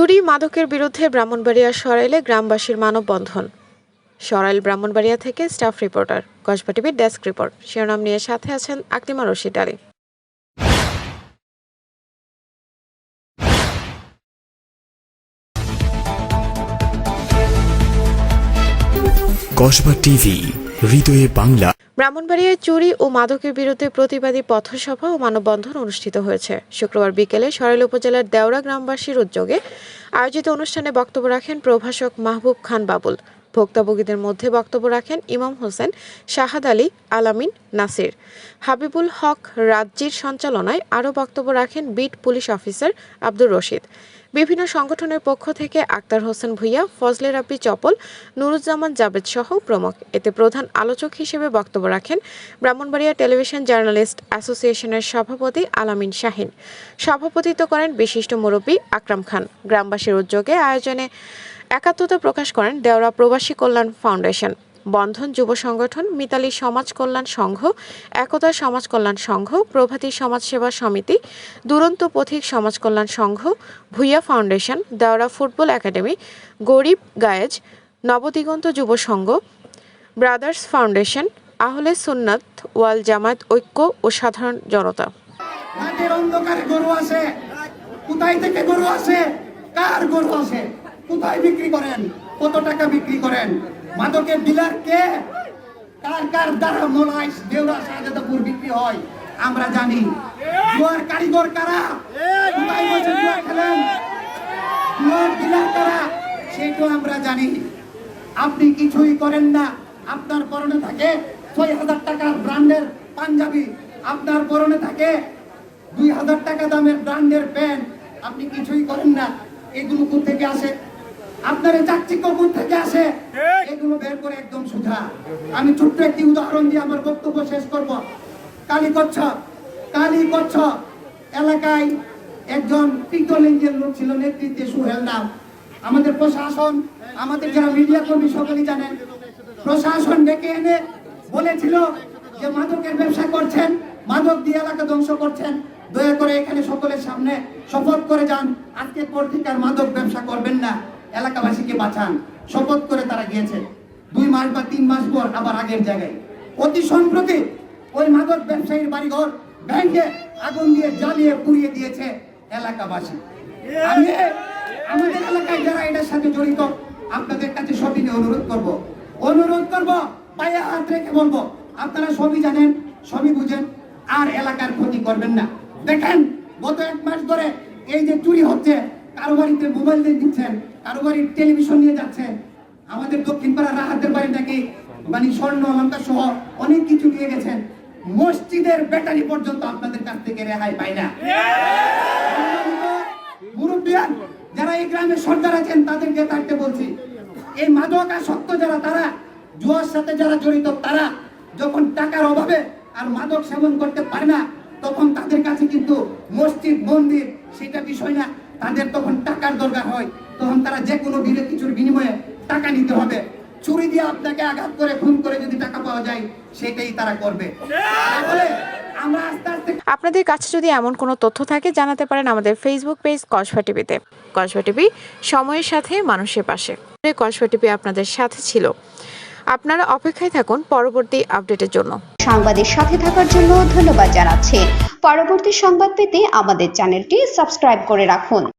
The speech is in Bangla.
চুরি মাদকের বিরুদ্ধে ব্রাহ্মণবাড়িয়া সরাইলে গ্রামবাসীর মানববন্ধন। সরাইল ব্রাহ্মণবাড়িয়া থেকে স্টাফ রিপোর্টার, কসবা টিভির ডেস্ক রিপোর্ট। শিরোনাম নিয়ে সাথে আছেন আকলিমা রশিদ আলী। কসবা টিভি, হৃদয়ে বাংলা। ব্রাহ্মণবাড়িয়ায় চুরি ও মাদকের বিরুদ্ধে প্রতিবাদী পথসভা ও মানববন্ধন অনুষ্ঠিত হয়েছে। শুক্রবার বিকেলে সরাইল উপজেলার দেওড়া গ্রামবাসীর উদ্যোগে আয়োজিত অনুষ্ঠানে বক্তব্য রাখেন প্রভাষক মাহবুব খান বাবুল। ভোক্তাভোগীদের মধ্যে বক্তব্য রাখেন ইমাম হোসেন, শাহাদ আলী, আলামিন, নাসির। হাবিবুল হক রাজ্যির সঞ্চালনায় আরও বক্তব্য রাখেন beat police officer Abdur Rashid. বিভিন্ন সংগঠনের পক্ষ থেকে আক্তার হোসেন ভুইয়া, ফজলে রাব্বি চপল, নুরুজ্জামান জাবেদ সহ প্রমুখ। এতে প্রধান আলোচক হিসেবে বক্তব্য রাখেন ব্রাহ্মণবাড়িয়া টেলিভিশন জার্নালিস্ট অ্যাসোসিয়েশনের সভাপতি আলামিন শাহিন। সভাপতিত্ব করেন বিশিষ্ট মুরব্বী আকরাম খান। গ্রামবাসীর উদ্যোগে আয়োজনে একাত্মতা প্রকাশ করেন দেওরা প্রবাসী কল্যাণ ফাউন্ডেশন। বন্ধন যুব সংগঠন, মিতালি সমাজ কল্যাণ সংঘ, একতা সমাজ কল্যাণ সংঘ, প্রভাতী সমাজসেবা সমিতি, দুরন্ত পথিক সমাজ কল্যাণ সংঘ, Bhuiyan foundation, Deora football academy, গরিব গায়েজ, নবদিগন্ত যুব সংঘ, ব্রাদার্স ফাউন্ডেশন, আহলে সুন্নাত ওয়াল জামায়াত ঐক্য ও সাধারণ জনতা। কোথায় থেকে গরু আসে কার গরু আসে কোথায় বিক্রি করেন? কত টাকা বিক্রি করেন? মাদকের ডিলার কে? কার কার দ্বারা মোলাইস দেউরা শাহজাদাপুর বিক্রি হয়? আমরা জানি। জুয়ার কারিগর কারা? কোথায় বসে জুয়া খেলেন? জুয়ার ডিলার কারা? সেটাও আমরা জানি। আপনি কিছুই করেন না। আপনার পরনে থাকে ছয় হাজার টাকার ব্র্যান্ডের পাঞ্জাবি। আপনার পরনে থাকে দুই হাজার টাকা দামের ব্র্যান্ডের প্যান্ট। আপনি কিছুই করেন না। এগুলো থেকে আসে? আপনার চাকচিক্য কোথা থেকে আসে এগুলো বের করে একদম সুধা আমি ছোট্ট একটি উদাহরণ দিয়ে আমার বক্তব্য শেষ করব। কালী কচ্ছ কালী কচ্ছ এলাকায় একজন পিকলিঙ্গের লোক ছিল নেতৃত্বে সুহেল নাম। আমাদের প্রশাসন আমাদের যারা মিডিয়া কর্মী সকলেই জানেন প্রশাসন ডেকে এনে বলেছিল যে মাদকের ব্যবসা করছেন মাদক দিয়ে এলাকা ধ্বংস করছেন। দয়া করে এখানে সকলের সামনে শপথ করে যান আজকে পর থেকে আর মাদক ব্যবসা করবেন না। এলাকাবাসীকে বাঁচান। শপথ করে তারা গিয়েছে। দুই মাস বা তিন মাস পর আবার আগের জায়গায়। অতি সম্প্রতি ওই মাদক ব্যবসায়ীর বাড়িঘর ব্যাংকে আগুন দিয়ে জ্বালিয়ে পুড়িয়ে দিয়েছে এলাকাবাসী। আমি আমাদের এলাকায় যারা এটার সাথে জড়িত, আপনাদের কাছে সবিনে অনুরোধ করব। অনুরোধ করব, পায়ে হাত রেখে বলব, আপনারা সবই জানেন, সবই বুঝেন, আর এলাকার ক্ষতি করবেন না। দেখেন, গত এক মাস ধরে এই যে চুরি হচ্ছে বাড়িতে মোবাইল দিয়ে দিচ্ছেন কারও বাড়ির টেলিভিশন নিয়ে যাচ্ছেন। আমাদের দক্ষিণ পাড়া রাহাতের বাড়ি নাকি মানে স্বর্ণ অলঙ্কার সহ অনেক কিছু নিয়ে গেছেন। মসজিদের ব্যাটারি পর্যন্ত আপনাদের কাছ থেকে রেহাই পায় না। মুরব্বিয়ান, যারা এই গ্রামের সর্দার আছেন, তাদেরকে থাকতে বলছি। এই মাদক আসক্ত যারা, তারা, জুয়ার সাথে যারা জড়িত, তারা যখন টাকার অভাবে আর মাদক সেবন করতে পারে না, তখন তাদের কাছে কিন্তু মসজিদ, মন্দির সেটা বিষয় না। তাদের তখন টাকার দরকার হয়। তখন তারা যে কোনো বিলে কিছুর বিনিময়ে টাকা নিতে হবে। চুরি দিয়ে আপনাকে আঘাত করে, খুন করে যদি টাকা পাওয়া যায়, সেটাই তারা করবে। তাহলে আপনাদের কাছে যদি এমন কোনো তথ্য থাকে, জানাতে পারেন আমাদের ফেসবুক পেজ কসবা টিভিতে কসবা টিভি, সময়ের সাথে মানুষের পাশে। কসবা টিভি আপনাদের সাথে ছিল। আপনারা অপেক্ষায় থাকুন পরবর্তী আপডেটের জন্য। সংবাদের সাথে থাকার জন্য ধন্যবাদ জানাচ্ছি। পরবর্তী সংবাদ পেতে আমাদের চ্যানেলটি সাবস্ক্রাইব করে রাখুন।